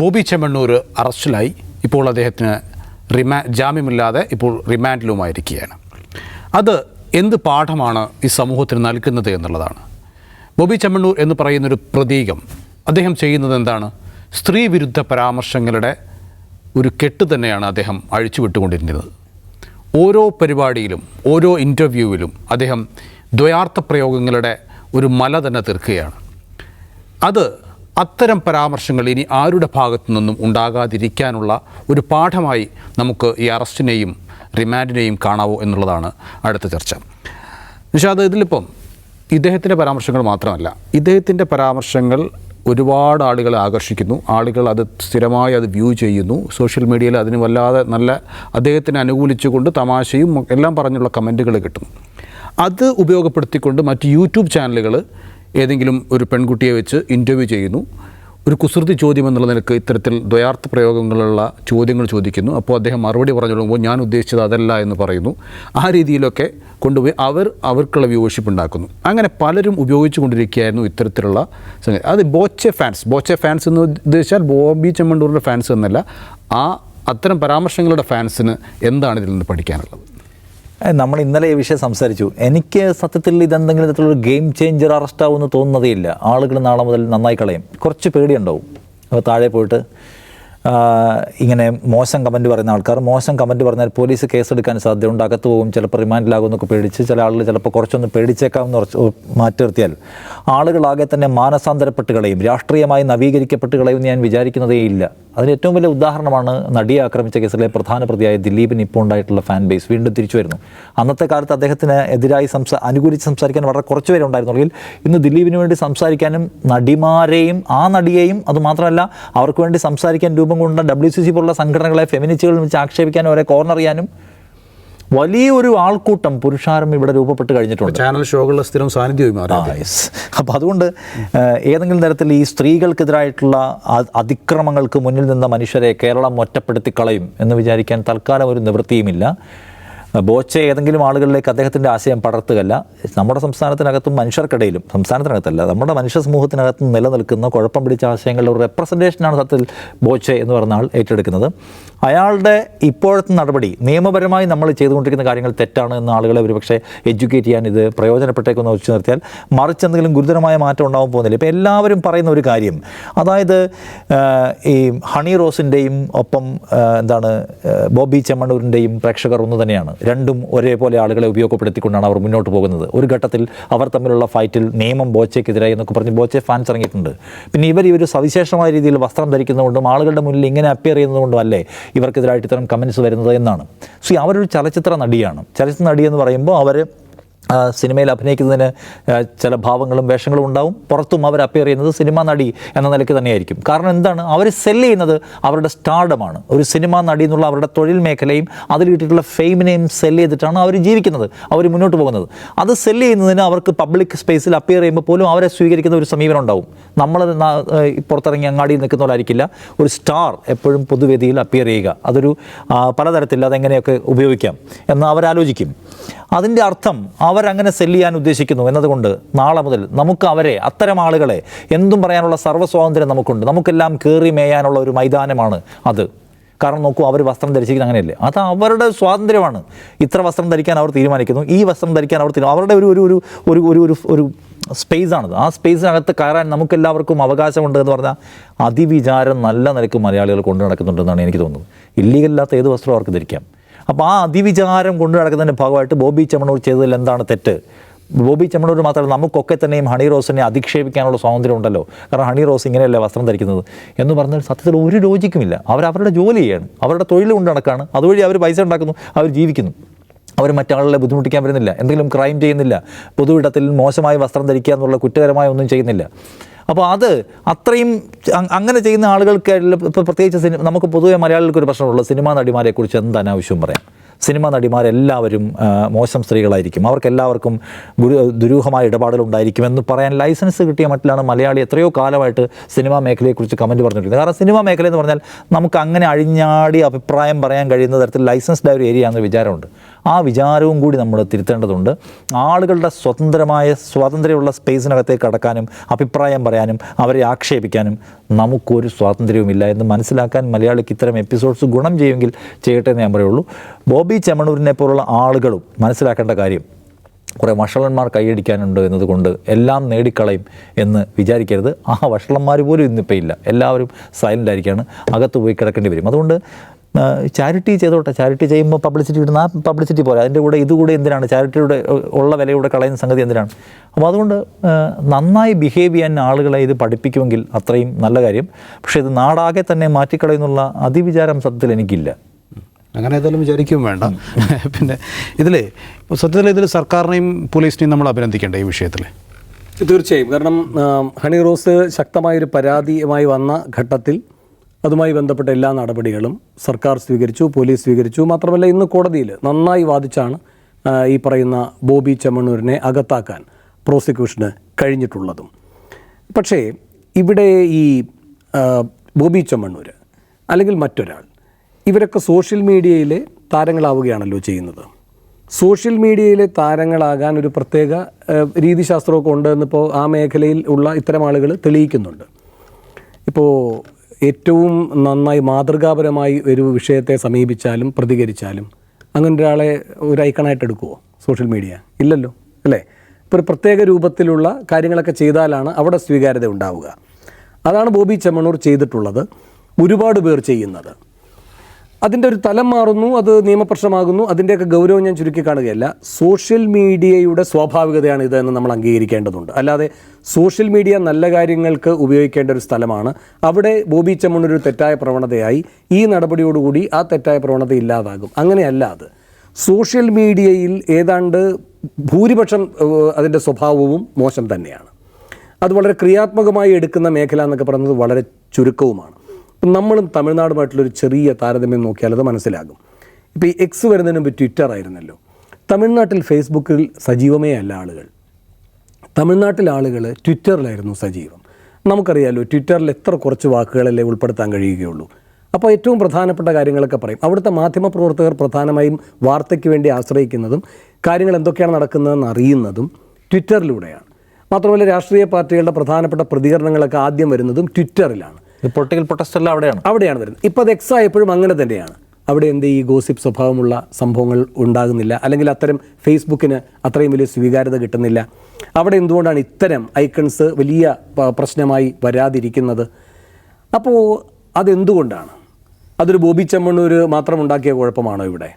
ബോബി ചെമ്മണ്ണൂർ അറസ്റ്റിലായി. ഇപ്പോൾ അദ്ദേഹത്തിന് റിമാ ജാമ്യമില്ലാതെ ഇപ്പോൾ റിമാൻഡിലുമായിരിക്കുകയാണ്. അത് എന്ത് പാഠമാണ് ഈ സമൂഹത്തിന് നൽകുന്നത് എന്നുള്ളതാണ്. ബോബി ചെമ്മണ്ണൂർ എന്ന് പറയുന്നൊരു പ്രതീകം അദ്ദേഹം ചെയ്യുന്നത് എന്താണ്? സ്ത്രീ വിരുദ്ധ പരാമർശങ്ങളുടെ ഒരു കെട്ട് തന്നെയാണ് അദ്ദേഹം അഴിച്ചുവിട്ടുകൊണ്ടിരുന്നത്. ഓരോ പരിപാടിയിലും ഓരോ ഇന്റർവ്യൂവിലും അദ്ദേഹം ദ്വയാർത്ഥ പ്രയോഗങ്ങളുടെ ഒരു മല തന്നെ തീർക്കുകയാണ്. അത് അത്തരം പരാമർശങ്ങൾ ഇനി ആരുടെ ഭാഗത്തു നിന്നും ഉണ്ടാകാതിരിക്കാനുള്ള ഒരു പാഠമായി നമുക്ക് ഈ അറസ്റ്റിനെയും റിമാൻഡിനെയും കാണാവോ എന്നുള്ളതാണ് അടുത്ത ചർച്ച. നിഷാദ് ഇതിലിപ്പം ഇദ്ദേഹത്തിന്റെ പരാമർശങ്ങൾ മാത്രമല്ല ഇദ്ദേഹത്തിന്റെ പരാമർശങ്ങൾ ഒരുപാട് ആളുകളെ ആകർഷിക്കുന്നു. ആളുകൾ അത് സ്ഥിരമായി അത് വ്യൂ ചെയ്യുന്നു. സോഷ്യൽ മീഡിയയിൽ അതിന് വല്ലാതെ നല്ല അദ്ദേഹത്തിന് അനുകൂലിച്ചുകൊണ്ട് തമാശയും എല്ലാം പറഞ്ഞുള്ള കമന്റുകൾ കിട്ടുന്നു. അത് ഉപയോഗപ്പെടുത്തിക്കൊണ്ട് മറ്റ് യൂട്യൂബ് ചാനലുകൾ ഏതെങ്കിലും ഒരു പെൺകുട്ടിയെ വെച്ച് ഇന്റർവ്യൂ ചെയ്യുന്നു. ഒരു കുസൃതി ചോദ്യം എന്നുള്ള നിലയ്ക്ക് ഇത്തരത്തിൽ ദ്വയാർത്ഥ പ്രയോഗങ്ങളുള്ള ചോദ്യങ്ങൾ ചോദിക്കുന്നു. അപ്പോൾ അദ്ദേഹം മറുപടി പറഞ്ഞു തുടങ്ങുമ്പോൾ ഞാൻ ഉദ്ദേശിച്ചത് അതല്ല എന്ന് പറയുന്നു. ആ രീതിയിലൊക്കെ കൊണ്ടുപോയി അവർ അവർക്കുള്ള വ്യൂവർഷിപ്പ് ഉണ്ടാക്കുന്നു. അങ്ങനെ പലരും ഉപയോഗിച്ചു കൊണ്ടിരിക്കുകയായിരുന്നു ഇത്തരത്തിലുള്ള സംഗതി. അത് ബോച്ചെ ഫാൻസ്. ബോച്ചെ ഫാൻസ് എന്ന് ഉദ്ദേശിച്ചാൽ ബോബി ചെമ്മണ്ടൂരിന്റെ ഫാൻസ് എന്നല്ല. ആ അത്തരം പരാമർശങ്ങളുടെ ഫാൻസിന് എന്താണ് ഇതിൽ നിന്ന് പഠിക്കാനുള്ളത്? നമ്മൾ ഇന്നലെ ഈ വിഷയം സംസാരിച്ചു. എനിക്ക് സത്യത്തിൽ ഇതെന്തെങ്കിലും തരത്തിലുള്ള ഗെയിം ചേഞ്ചർ അറസ്റ്റ് ആവുമെന്ന് തോന്നുന്നതേ ഇല്ല ആളുകൾ നാളെ മുതൽ നന്നായി കളയും. കുറച്ച് പേടിയുണ്ടാവും. അപ്പോൾ താഴെ പോയിട്ട് ഇങ്ങനെ മോശം കമന്റ് പറയുന്ന ആൾക്കാർ മോശം കമന്റ് പറഞ്ഞാൽ പോലീസ് കേസെടുക്കാൻ സാധ്യതയുണ്ട് അകത്ത് പോകും. ചിലപ്പോൾ റിമാൻഡിലാകും എന്നൊക്കെ പേടിച്ച് ചില ആളുകൾ ചിലപ്പോൾ കുറച്ചൊന്ന് പേടിച്ചേക്കാമെന്ന് കുറച്ച് മാറ്റി നിർത്തിയാൽ. ആളുകളാകെ തന്നെ മാനസാന്തരപ്പെട്ട് കളയും. രാഷ്ട്രീയമായി നവീകരിക്കപ്പെട്ട് കളയും എന്ന് ഞാൻ വിചാരിക്കുന്നതേ ഇല്ല അതിന് ഏറ്റവും വലിയ ഉദാഹരണമാണ് നടിയെ ആക്രമിച്ച കേസിലെ പ്രധാന പ്രതിയായ ദിലീപിന് ഇപ്പോൾ ഉണ്ടായിട്ടുള്ള ഫാൻ ബേസ് വീണ്ടും തിരിച്ചു വരുന്നു. അന്നത്തെ കാലത്ത് അദ്ദേഹത്തിന് എതിരായി സംസാ അനുകൂലിച്ച് സംസാരിക്കാൻ വളരെ കുറച്ച് പേരെ ഉണ്ടായിരുന്നുള്ളൂ ഇന്ന് ദിലീപിന് വേണ്ടി സംസാരിക്കാനും നടിമാരെയും ആ നടിയെയും അതുമാത്രമല്ല അവർക്ക് വേണ്ടി സംസാരിക്കാൻ രൂപം കൊണ്ട ഡബ്ല്യു സി സി പോലുള്ള സംഘടനകളെ ഫെമിനിസ്റ്റുകളിൽ വെച്ച് ആക്ഷേപിക്കാനും അവരെ കോർണർ ചെയ്യാനും വലിയൊരു ആൾക്കൂട്ടം പുരുഷാരം ഇവിടെ രൂപപ്പെട്ട് കഴിഞ്ഞിട്ടുണ്ട്. ചാനൽ ഷോകളുടെ സ്ഥിരം സാന്നിധ്യമായി യെസ് അപ്പോൾ അതുകൊണ്ട് ഏതെങ്കിലും തരത്തിൽ ഈ സ്ത്രീകൾക്കെതിരായിട്ടുള്ള അതിക്രമങ്ങൾക്ക് മുന്നിൽ നിന്ന മനുഷ്യരെ കേരളം ഒറ്റപ്പെടുത്തി കളയും എന്ന് വിചാരിക്കാൻ തൽക്കാലം ഒരു നിവൃത്തിയുമില്ല. ബോച്ചെ ഏതെങ്കിലും ആളുകളിലേക്ക് അദ്ദേഹത്തിന്റെ ആശയം പടർത്തുകയല്ല. നമ്മുടെ സംസ്ഥാനത്തിനകത്തും മനുഷ്യർക്കിടയിലും സംസ്ഥാനത്തിനകത്തല്ല നമ്മുടെ മനുഷ്യ സമൂഹത്തിനകത്തും നിലനിൽക്കുന്ന കുഴപ്പം പിടിച്ച ആശയങ്ങളുടെ ഒരു റെപ്രസെന്റേഷനാണ് സത്യത്തിൽ ബോച്ചെ എന്ന് പറഞ്ഞ ആൾ ഏറ്റെടുക്കുന്നത്. അയാളുടെ ഇപ്പോഴത്തെ നടപടി നിയമപരമായി നമ്മൾ ചെയ്തുകൊണ്ടിരിക്കുന്ന കാര്യങ്ങൾ തെറ്റാണ് എന്ന് ആളുകളെ ഒരുപക്ഷെ എഡ്യൂക്കേറ്റ് ചെയ്യാൻ ഇത് പ്രയോജനപ്പെട്ടേക്കൊന്ന് വെച്ച് നിർത്തിയാൽ മറിച്ച് എന്തെങ്കിലും ഗുരുതരമായ മാറ്റം ഉണ്ടാവാൻ പോകുന്നില്ല. ഇപ്പോൾ എല്ലാവരും പറയുന്ന ഒരു കാര്യം അതായത് ഈ ഹണി റോസിന്റെയും ഒപ്പം എന്താണ് ബോബി ചെമ്മണ്ണൂരിന്റെയും പ്രേക്ഷകർ ഒന്ന് തന്നെയാണ്. രണ്ടും ഒരേപോലെ ആളുകളെ ഉപയോഗപ്പെടുത്തിക്കൊണ്ടാണ് അവർ മുന്നോട്ട് പോകുന്നത്. ഒരു ഘട്ടത്തിൽ അവർ തമ്മിലുള്ള ഫൈറ്റിൽ നിയമം ബോച്ചയ്ക്കെതിരായി എന്നൊക്കെ പറഞ്ഞ് ബോച്ചെ ഫാൻസ് ഇറങ്ങിയിട്ടുണ്ട്. പിന്നെ ഇവർ ഇവർ സവിശേഷമായ രീതിയിൽ വസ്ത്രം ധരിക്കുന്നതുകൊണ്ടും ആളുകളുടെ മുന്നിൽ ഇങ്ങനെ അപ്പിയർ ചെയ്യുന്നതുകൊണ്ടും അല്ലേ ഇവർക്കെതിരായിട്ട് ഇത്തരം കമൻസ് വരുന്നത് എന്നാണ്. സോ അവരൊരു ചലച്ചിത്ര നടിയാണ്. ചലച്ചിത്ര നടി എന്ന് പറയുമ്പോൾ അവർ സിനിമയിൽ അഭിനയിക്കുന്നതിന് ചില ഭാവങ്ങളും വേഷങ്ങളും ഉണ്ടാവും. പുറത്തും അവർ അപ്പിയർ ചെയ്യുന്നത് സിനിമാ നടി എന്ന നിലയ്ക്ക് തന്നെയായിരിക്കും. കാരണം എന്താണ്? അവർ സെല്ല് ചെയ്യുന്നത് അവരുടെ സ്റ്റാർഡമാണ് ഒരു സിനിമാ നടി എന്നുള്ള അവരുടെ തൊഴിൽ മേഖലയും അതിൽ കിട്ടിയിട്ടുള്ള ഫെയിമിനെയും സെല്ല് ചെയ്തിട്ടാണ് അവർ ജീവിക്കുന്നത് അവർ മുന്നോട്ട് പോകുന്നത്. അത് സെല്ല് ചെയ്യുന്നതിന് അവർക്ക് പബ്ലിക് സ്പേസിൽ അപ്പിയർ ചെയ്യുമ്പോൾ പോലും അവരെ സ്വീകരിക്കുന്ന ഒരു സമീപനം ഉണ്ടാവും. നമ്മൾ പുറത്തിറങ്ങി അങ്ങാടിയിൽ നിൽക്കുന്നവരായിരിക്കില്ല ഒരു സ്റ്റാർ എപ്പോഴും പൊതുവേദിയിൽ അപ്പിയർ ചെയ്യുക. അതൊരു പലതരത്തിൽ അതെങ്ങനെയൊക്കെ ഉപയോഗിക്കാം എന്ന് അവരാലോചിക്കും. അതിന്റെ അർത്ഥം അവരങ്ങനെ സെല്ല് ചെയ്യാൻ ഉദ്ദേശിക്കുന്നു എന്നതുകൊണ്ട് നാളെ മുതൽ നമുക്ക് അവരെ അത്തരം ആളുകളെ എന്തും പറയാനുള്ള സർവ സ്വാതന്ത്ര്യം നമുക്കുണ്ട്. നമുക്കെല്ലാം കയറി മേയാനുള്ള ഒരു മൈതാനമാണ് അത്. കാരണം നോക്കൂ അവർ വസ്ത്രം ധരിച്ചിരിക്കുന്നത് അങ്ങനെയല്ലേ? അത് അവരുടെ സ്വാതന്ത്ര്യമാണ്. ഇത്ര വസ്ത്രം ധരിക്കാൻ അവർ തീരുമാനിക്കുന്നു. ഈ വസ്ത്രം ധരിക്കാൻ അവർ അവരുടെ ഒരു ഒരു ഒരു ഒരു ഒരു ഒരു ഒരു സ്പേസ് ആണത്. ആ സ്പേസിനകത്ത് കയറാൻ നമുക്കെല്ലാവർക്കും അവകാശമുണ്ട് എന്ന് പറഞ്ഞാൽ അതിവിചാരം നല്ല നിലയ്ക്ക് മലയാളികൾ കൊണ്ടു നടക്കുന്നുണ്ടെന്നാണ് എനിക്ക് തോന്നുന്നത്. ഇല്ലീഗല്ലാത്ത ഏത് വസ്ത്രം അവർക്ക് ധരിക്കാം? അപ്പോൾ ആ അതിവിചാരം കൊണ്ടു നടക്കുന്നതിന്റെ ഭാഗമായിട്ട് ബോബി ചെമ്മണൂർ ചെയ്തതിൽ എന്താണ് തെറ്റ്? ബോബി ചെമ്മണൂർ മാത്രമല്ല നമുക്കൊക്കെ തന്നെയും ഹണി റോസിനെ അധിക്ഷേപിക്കാനുള്ള സ്വാതന്ത്ര്യം ഉണ്ടല്ലോ. കാരണം ഹണി റോസ് ഇങ്ങനെയല്ലേ വസ്ത്രം ധരിക്കുന്നത്? എന്ന് പറഞ്ഞാൽ സത്യത്തിൽ ഒരു ലോജിക്കുമില്ല. അവർ അവരുടെ ജോലി ചെയ്യാണ്. അവരുടെ തൊഴിൽ കൊണ്ട് നടക്കാണ്. അതുവഴി അവർ പൈസ ഉണ്ടാക്കുന്നു. അവർ ജീവിക്കുന്നു. അവർ മറ്റാളുകളെ ബുദ്ധിമുട്ടിക്കാൻ വരുന്നില്ല. എന്തെങ്കിലും ക്രൈം ചെയ്യുന്നില്ല. പൊതുവിടത്തിൽ മോശമായി വസ്ത്രം ധരിക്കുക എന്നുള്ള കുറ്റകരമായ ഒന്നും ചെയ്യുന്നില്ല. അപ്പോൾ അത് അത്രയും അങ്ങനെ ചെയ്യുന്ന ആളുകൾക്ക് ഇപ്പോൾ പ്രത്യേകിച്ച് സിനിമ നമുക്ക് പൊതുവെ മലയാളികൾക്ക് ഒരു പ്രശ്നമുള്ള സിനിമാ നടിമാരെക്കുറിച്ച് എന്ത് അനാവശ്യവും പറയാം? സിനിമാ നടിമാരെല്ലാവരും മോശം സ്ത്രീകളായിരിക്കും. അവർക്കെല്ലാവർക്കും ഗുരു ദുരൂഹമായ ഇടപാടുകളുണ്ടായിരിക്കും എന്ന് പറയാൻ ലൈസൻസ് കിട്ടിയ മട്ടിലാണ് മലയാളി എത്രയോ കാലമായിട്ട് സിനിമാ മേഖലയെക്കുറിച്ച് കമന്റ് പറഞ്ഞിരിക്കുന്നത് കാരണം സിനിമാ മേഖല എന്ന് പറഞ്ഞാൽ നമുക്ക് അങ്ങനെ അഴിഞ്ഞാടി അഭിപ്രായം പറയാൻ കഴിയുന്ന തരത്തിൽ ലൈസൻസ്ഡ് ഒരു ഏരിയ എന്നൊരു വിചാരമുണ്ട്. ആ വിചാരവും കൂടി നമ്മൾ തിരുത്തേണ്ടതുണ്ട്. ആളുകളുടെ സ്വതന്ത്രമായ സ്വാതന്ത്ര്യമുള്ള സ്പേസിനകത്തേക്ക് കടക്കാനും അഭിപ്രായം പറയാനും അവരെ ആക്ഷേപിക്കാനും നമുക്കൊരു സ്വാതന്ത്ര്യവുമില്ല എന്ന് മനസ്സിലാക്കാൻ മലയാളിക്ക് ഇത്തരം എപ്പിസോഡ്സ് ഗുണം ചെയ്യുമെങ്കിൽ ചെയ്യട്ടെ എന്ന് ഞാൻ പറയുള്ളൂ ബോബി ചെമ്മണൂരിനെ പോലുള്ള ആളുകളും മനസ്സിലാക്കേണ്ട കാര്യം കുറേ വഷളന്മാർ കൈയടിക്കാനുണ്ട് എന്നതുകൊണ്ട് എല്ലാം നേടിക്കളയും എന്ന് വിചാരിക്കരുത്. ആ വഷളന്മാർ പോലും ഇന്നിപ്പോൾ ഇല്ല. എല്ലാവരും സൈലന്റ് ആയിരിക്കുകയാണ് അകത്ത് പോയി കിടക്കേണ്ടി വരും. അതുകൊണ്ട് ചാരിറ്റി ചെയ്തോട്ടെ. ചാരിറ്റി ചെയ്യുമ്പോൾ പബ്ലിസിറ്റി കിട്ടുന്ന ആ പബ്ലിസിറ്റി പോലെ. അതിന്റെ കൂടെ ഇതുകൂടെ എന്തിനാണ്? ചാരിറ്റിയുടെ ഉള്ള വിലയൂടെ കളയുന്ന സംഗതി എന്തിനാണ്? അപ്പോൾ അതുകൊണ്ട് നന്നായി ബിഹേവ് ചെയ്യാൻ ആളുകളെ ഇത് പഠിപ്പിക്കുമെങ്കിൽ അത്രയും നല്ല കാര്യം. പക്ഷേ ഇത് നാടാകെ തന്നെ മാറ്റിക്കളയുന്നുള്ള അതിവിചാരം സത്യത്തിൽ എനിക്കില്ല. അങ്ങനെ ഏതായാലും വിചാരിക്കുകയും വേണ്ട. പിന്നെ ഇതിൽ സത്യത്തിൽ ഇതിൽ സർക്കാരിനെയും പോലീസിനെയും നമ്മൾ അഭിനന്ദിക്കേണ്ട ഈ വിഷയത്തിൽ തീർച്ചയായും. കാരണം ഹണി റോസ് ശക്തമായൊരു പരാതിയുമായി വന്ന ഘട്ടത്തിൽ അതുമായി ബന്ധപ്പെട്ട എല്ലാ നടപടികളും സർക്കാർ സ്വീകരിച്ചു പോലീസ് സ്വീകരിച്ചു. മാത്രമല്ല ഇന്ന് കോടതിയിൽ നന്നായി വാദിച്ചാണ് ഈ പറയുന്ന ബോബി ചെമ്മണ്ണൂരിനെ അകത്താക്കാൻ പ്രോസിക്യൂഷന് കഴിഞ്ഞിട്ടുള്ളതും. പക്ഷേ ഇവിടെ ഈ ബോബി ചെമ്മണ്ണൂർ അല്ലെങ്കിൽ മറ്റൊരാൾ ഇവരൊക്കെ സോഷ്യൽ മീഡിയയിലെ താരങ്ങളാവുകയാണല്ലോ ചെയ്യുന്നത്. സോഷ്യൽ മീഡിയയിലെ താരങ്ങളാകാൻ ഒരു പ്രത്യേക രീതിശാസ്ത്രമൊക്കെ ഉണ്ട് എന്നിപ്പോൾ ആ മേഖലയിൽ ഉള്ള ഇത്തരം ആളുകൾ തെളിയിക്കുന്നുണ്ട്. ഇപ്പോൾ ഏറ്റവും നന്നായി മാതൃകാപരമായി ഒരു വിഷയത്തെ സമീപിച്ചാലും പ്രതികരിച്ചാലും അങ്ങനെ ഒരാളെ ഒരു ഐക്കണായിട്ട് എടുക്കുമോ സോഷ്യൽ മീഡിയ? ഇല്ലല്ലോ അല്ലേ? ഇപ്പോൾ ഒരു പ്രത്യേക രൂപത്തിലുള്ള കാര്യങ്ങളൊക്കെ ചെയ്താലാണ് അവിടെ സ്വീകാര്യത ഉണ്ടാവുക. അതാണ് ബോബി ചെമ്മണൂർ ചെയ്തിട്ടുള്ളത് ഒരുപാട് പേർ ചെയ്യുന്നത്. അതിന്റെ ഒരു തലം മാറുന്നു അത് നിയമപ്രശ്നമാകുന്നു. അതിന്റെയൊക്കെ ഗൗരവം ഞാൻ ചുരുക്കി കാണുകയല്ല. സോഷ്യൽ മീഡിയയുടെ സ്വാഭാവികതയാണ് ഇത് എന്ന് നമ്മൾ അംഗീകരിക്കേണ്ടതുണ്ട്. അല്ലാതെ സോഷ്യൽ മീഡിയ നല്ല കാര്യങ്ങൾക്ക് ഉപയോഗിക്കേണ്ട ഒരു സ്ഥലമാണ്. അവിടെ ബോബി ചെമ്മണ്ണൂർ ഒരു തെറ്റായ പ്രവണതയായി. ഈ നടപടിയോടുകൂടി ആ തെറ്റായ പ്രവണത ഇല്ലാതാകും. അങ്ങനെയല്ല അത്. സോഷ്യൽ മീഡിയയിൽ ഏതാണ്ട് ഭൂരിപക്ഷം അതിന്റെ സ്വഭാവവും മോശം തന്നെയാണ്. അത് വളരെ ക്രിയാത്മകമായി എടുക്കുന്ന മേഖല എന്നൊക്കെ പറയുന്നത് വളരെ ചുരുക്കവുമാണ്. ഇപ്പം നമ്മളും തമിഴ്നാടുമായിട്ടുള്ളൊരു ചെറിയ താരതമ്യം നോക്കിയാൽ അത് മനസ്സിലാകും. ഇപ്പോൾ ഈ എക്സ് വരുന്നതിന് മുമ്പ് ട്വിറ്റർ ആയിരുന്നല്ലോ. തമിഴ്നാട്ടിൽ ഫേസ്ബുക്കിൽ സജീവമേ അല്ല ആളുകൾ. തമിഴ്നാട്ടിലെ ആളുകൾ ട്വിറ്ററിലായിരുന്നു സജീവം. നമുക്കറിയാലോ ട്വിറ്ററിൽ എത്ര കുറച്ച് വാക്കുകളല്ലേ ഉൾപ്പെടുത്താൻ കഴിയുകയുള്ളൂ. അപ്പോൾ ഏറ്റവും പ്രധാനപ്പെട്ട കാര്യങ്ങളൊക്കെ പറയും. അവിടുത്തെ മാധ്യമപ്രവർത്തകർ പ്രധാനമായും വാർത്തയ്ക്ക് വേണ്ടി ആശ്രയിക്കുന്നതും കാര്യങ്ങൾ എന്തൊക്കെയാണ് നടക്കുന്നതെന്ന് അറിയുന്നതും ട്വിറ്ററിലൂടെയാണ് മാത്രമല്ല രാഷ്ട്രീയ പാർട്ടികളുടെ പ്രധാനപ്പെട്ട പ്രതികരണങ്ങളൊക്കെ ആദ്യം വരുന്നതും ട്വിറ്ററിലാണ് പൊളിറ്റിക്കൽ പ്രൊട്ടസ്റ്റ് എല്ലാം അവിടെയാണ്. അവിടെയാണ് വരുന്നത്. ഇപ്പോൾ അത് എക്സ് അങ്ങനെ തന്നെയാണ്. അവിടെ എന്ത് ഈ ഗോസിപ്പ് സ്വഭാവമുള്ള സംഭവങ്ങൾ ഉണ്ടാകുന്നില്ല. അല്ലെങ്കിൽ അത്തരം ഫേസ്ബുക്കിന് അത്രയും വലിയ സ്വീകാര്യത കിട്ടുന്നില്ല. അവിടെ എന്തുകൊണ്ടാണ് ഇത്തരം ഐക്കൺസ് വലിയ പ്രശ്നമായി വരാതിരിക്കുന്നത്? അപ്പോൾ അതെന്തുകൊണ്ടാണ്? അതൊരു ബോബി ചെമ്മണ്ണൂർ മാത്രം ഉണ്ടാക്കിയ കുഴപ്പമാണോ ഇവിടെ?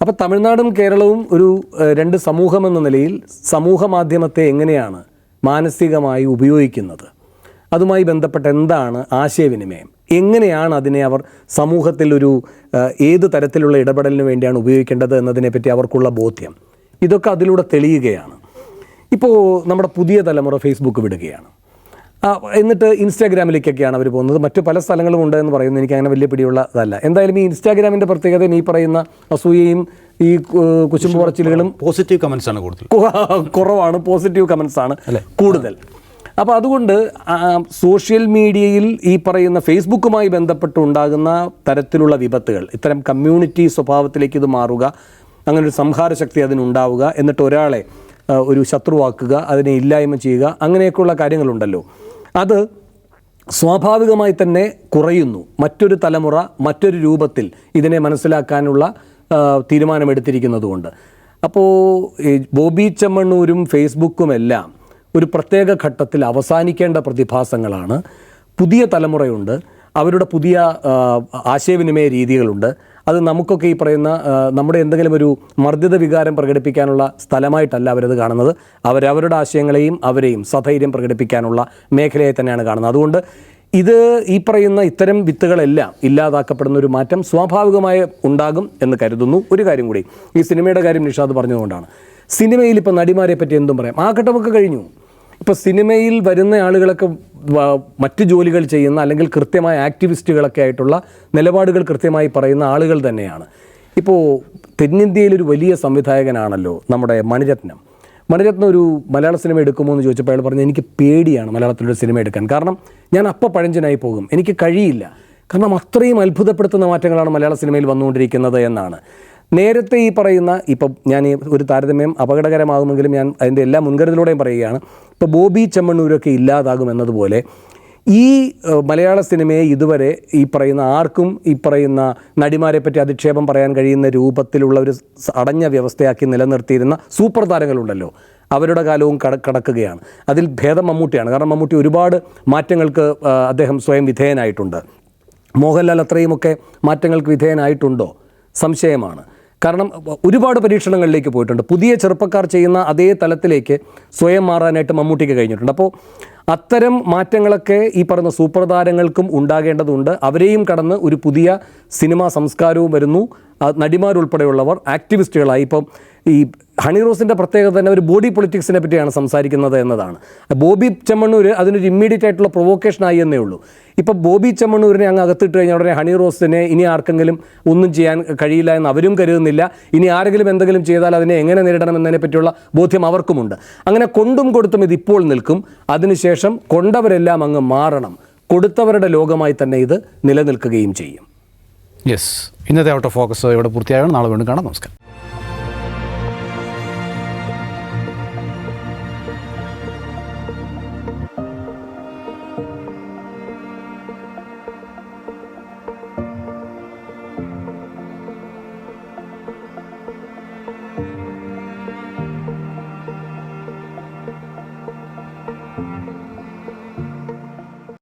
അപ്പോൾ തമിഴ്നാടും കേരളവും ഒരു രണ്ട് സമൂഹമെന്ന നിലയിൽ സമൂഹ മാധ്യമത്തെ എങ്ങനെയാണ് മാനസികമായി ഉപയോഗിക്കുന്നത്? അതുമായി ബന്ധപ്പെട്ട എന്താണ് ആശയവിനിമയം? എങ്ങനെയാണ് അതിനെ അവർ സമൂഹത്തിൽ ഒരു ഏത് തരത്തിലുള്ള ഇടപെടലിന് വേണ്ടിയാണ് ഉപയോഗിക്കേണ്ടത് എന്നതിനെപ്പറ്റി അവർക്കുള്ള ബോധ്യം? ഇതൊക്കെ അതിലൂടെ തെളിയുകയാണ്. ഇപ്പോൾ നമ്മുടെ പുതിയ തലമുറ ഫേസ്ബുക്ക് വിടുകയാണ്. എന്നിട്ട് ഇൻസ്റ്റാഗ്രാമിലേക്കൊക്കെയാണ് അവർ പോകുന്നത്. മറ്റു പല സ്ഥലങ്ങളും ഉണ്ട് എന്ന് പറയുന്നത് എനിക്ക് അങ്ങനെ വലിയ പിടിയുള്ളതല്ല എന്തായാലും ഈ ഇൻസ്റ്റാഗ്രാമിന്റെ പ്രത്യേകത ഈ പറയുന്ന അസൂയയും ഈ കുശുമ്പ് പറച്ചിലുകളും പോസിറ്റീവ് കമൻസ് ആണ് കൂടുതൽ. കുറവാണ്. പോസിറ്റീവ് കമൻസ് ആണ് കൂടുതൽ. അപ്പോൾ അതുകൊണ്ട് സോഷ്യൽ മീഡിയയിൽ ഈ പറയുന്ന ഫേസ്ബുക്കുമായി ബന്ധപ്പെട്ട് ഉണ്ടാകുന്ന തരത്തിലുള്ള വിപത്തുകൾ ഇത്തരം കമ്മ്യൂണിറ്റി സ്വഭാവത്തിലേക്ക് ഇത് മാറുക അങ്ങനെ ഒരു സംഹാരശക്തി അതിനുണ്ടാവുക എന്നിട്ട് ഒരാളെ ഒരു ശത്രുവാക്കുക അതിനെ ഇല്ലായ്മ ചെയ്യുക അങ്ങനെയൊക്കെയുള്ള കാര്യങ്ങളുണ്ടല്ലോ. അത് സ്വാഭാവികമായി തന്നെ കുറയുന്നു. മറ്റൊരു തലമുറ മറ്റൊരു രൂപത്തിൽ ഇതിനെ മനസ്സിലാക്കാനുള്ള തീരുമാനമെടുത്തിരിക്കുന്നതുകൊണ്ട്. അപ്പോൾ ബോബി ചെമ്മണ്ണൂരും ഫേസ്ബുക്കുമെല്ലാം ഒരു പ്രത്യേക ഘട്ടത്തിൽ അവസാനിക്കേണ്ട പ്രതിഭാസങ്ങളാണ്. പുതിയ തലമുറയുണ്ട്. അവരുടെ പുതിയ ആശയവിനിമയ രീതികളുണ്ട്. അത് നമുക്കൊക്കെ ഈ പറയുന്ന നമ്മുടെ എന്തെങ്കിലും ഒരു മർദ്ദിത വികാരം പ്രകടിപ്പിക്കാനുള്ള സ്ഥലമായിട്ടല്ല അവരത് കാണുന്നത്. അവരവരുടെ ആശയങ്ങളെയും അവരെയും സധൈര്യം പ്രകടിപ്പിക്കാനുള്ള മേഖലയെ തന്നെയാണ് കാണുന്നത്. അതുകൊണ്ട് ഇത് ഈ പറയുന്ന ഇത്തരം വിത്തുകളെല്ലാം ഇല്ലാതാക്കപ്പെടുന്ന ഒരു മാറ്റം സ്വാഭാവികമായി ഉണ്ടാകും എന്ന് കരുതുന്നു. ഒരു കാര്യം കൂടി ഈ സിനിമയുടെ കാര്യം നിഷാദ് പറഞ്ഞതുകൊണ്ടാണ്. സിനിമയിൽ ഇപ്പോൾ നടിമാരെ പറ്റി എന്തും പറയാം. ആ ഘട്ടമൊക്കെ കഴിഞ്ഞു. ഇപ്പോൾ സിനിമയിൽ വരുന്ന ആളുകളൊക്കെ മറ്റ് ജോലികൾ ചെയ്യുന്ന അല്ലെങ്കിൽ കൃത്യമായ ആക്ടിവിസ്റ്റുകളൊക്കെ ആയിട്ടുള്ള നിലപാടുകൾ കൃത്യമായി പറയുന്ന ആളുകൾ തന്നെയാണ്. ഇപ്പോൾ തെന്നിന്ത്യയിലൊരു വലിയ സംവിധായകനാണല്ലോ നമ്മുടെ മണിരത്നം. മണിരത്നം ഒരു മലയാള സിനിമ എടുക്കുമോ എന്ന് ചോദിച്ചപ്പോൾ അയാൾ പറഞ്ഞു എനിക്ക് പേടിയാണ് മലയാളത്തിലൊരു സിനിമ എടുക്കാൻ. കാരണം ഞാൻ അപ്പം പഴഞ്ചനായി പോകും. എനിക്ക് കഴിയില്ല. കാരണം അത്രയും അത്ഭുതപ്പെടുത്തുന്ന മാറ്റങ്ങളാണ് മലയാള സിനിമയിൽ വന്നുകൊണ്ടിരിക്കുന്നത് എന്നാണ്. നേരത്തെ ഈ പറയുന്ന ഇപ്പം ഞാൻ ഈ ഒരു താരതമ്യം അപകടകരമാകുമെങ്കിലും ഞാൻ അതിന്റെ എല്ലാ മുൻകരുതലൂടെയും പറയുകയാണ്. ഇപ്പോൾ ബോബി ചെമ്മണ്ണൂരൊക്കെ ഇല്ലാതാകും എന്നതുപോലെ ഈ മലയാള സിനിമയെ ഇതുവരെ ഈ പറയുന്ന ആർക്കും ഈ പറയുന്ന നടിമാരെ പറ്റി അധിക്ഷേപം പറയാൻ കഴിയുന്ന രൂപത്തിലുള്ള ഒരു അടഞ്ഞ വ്യവസ്ഥയാക്കി നിലനിർത്തിയിരുന്ന സൂപ്പർ താരങ്ങളുണ്ടല്ലോ. അവരുടെ കാലവും കട കടക്കുകയാണ്. അതിൽ ഭേദം മമ്മൂട്ടിയാണ്. കാരണം മമ്മൂട്ടി ഒരുപാട് മാറ്റങ്ങൾക്ക് അദ്ദേഹം സ്വയം വിധേയനായിട്ടുണ്ട്. മോഹൻലാൽ അത്രയുമൊക്കെ മാറ്റങ്ങൾക്ക് വിധേയനായിട്ടുണ്ടോ? സംശയമാണ്. കാരണം ഒരുപാട് പരീക്ഷണങ്ങളിലേക്ക് പോയിട്ടുണ്ട്. പുതിയ ചെറുപ്പക്കാർ ചെയ്യുന്ന അതേ തലത്തിലേക്ക് സ്വയം മാറാനായിട്ട് മമ്മൂട്ടിക്ക് കഴിഞ്ഞിട്ടുണ്ട്. അപ്പോൾ അത്തരം മാറ്റങ്ങളൊക്കെ ഈ പറയുന്ന സൂപ്പർ താരങ്ങൾക്കും ഉണ്ടാകേണ്ടതുണ്ട്. അവരെയും കടന്ന് ഒരു പുതിയ സിനിമാ സംസ്കാരവും വരുന്നു. നടിമാരുൾപ്പെടെയുള്ളവർ ആക്ടിവിസ്റ്റുകളായി. ഇപ്പം ഈ ഹണി റോസിന്റെ പ്രത്യേകത തന്നെ ഒരു ബോഡി പൊളിറ്റിക്സിനെ പറ്റിയാണ് സംസാരിക്കുന്നത് എന്നതാണ്. ബോബി ചെമ്മണ്ണൂർ അതിനൊരു ഇമ്മീഡിയറ്റ് ആയിട്ടുള്ള പ്രൊവോക്കേഷൻ ആയി എന്നേ ഉള്ളൂ. ഇപ്പം ബോബി ചെമ്മണ്ണൂരിനെ അങ്ങ് അകത്തിട്ട് കഴിഞ്ഞാൽ ഉടനെ ഹണി റോസിനെ ഇനി ആർക്കെങ്കിലും ഒന്നും ചെയ്യാൻ കഴിയില്ല എന്ന് അവരും കരുതുന്നില്ല. ഇനി ആരെങ്കിലും എന്തെങ്കിലും ചെയ്താൽ അതിനെ എങ്ങനെ നേരിടണം എന്നതിനെ പറ്റിയുള്ള ബോധ്യം അവർക്കുമുണ്ട്. അങ്ങനെ കൊണ്ടും കൊടുത്തും ഇത് ഇപ്പോൾ നിൽക്കും. അതിനുശേഷം കൊണ്ടവരെല്ലാം അങ്ങ് മാറണം. കൊടുത്തവരുടെ ലോകമായി തന്നെ ഇത് നിലനിൽക്കുകയും ചെയ്യും. യെസ് ഇന്നത്തെ ഔട്ട് ഓഫ് ഫോക്കസ് ഇവിടെ പൂർത്തിയായാണ്. നാളെ വീണ്ടും കാണാം. നമസ്കാരം.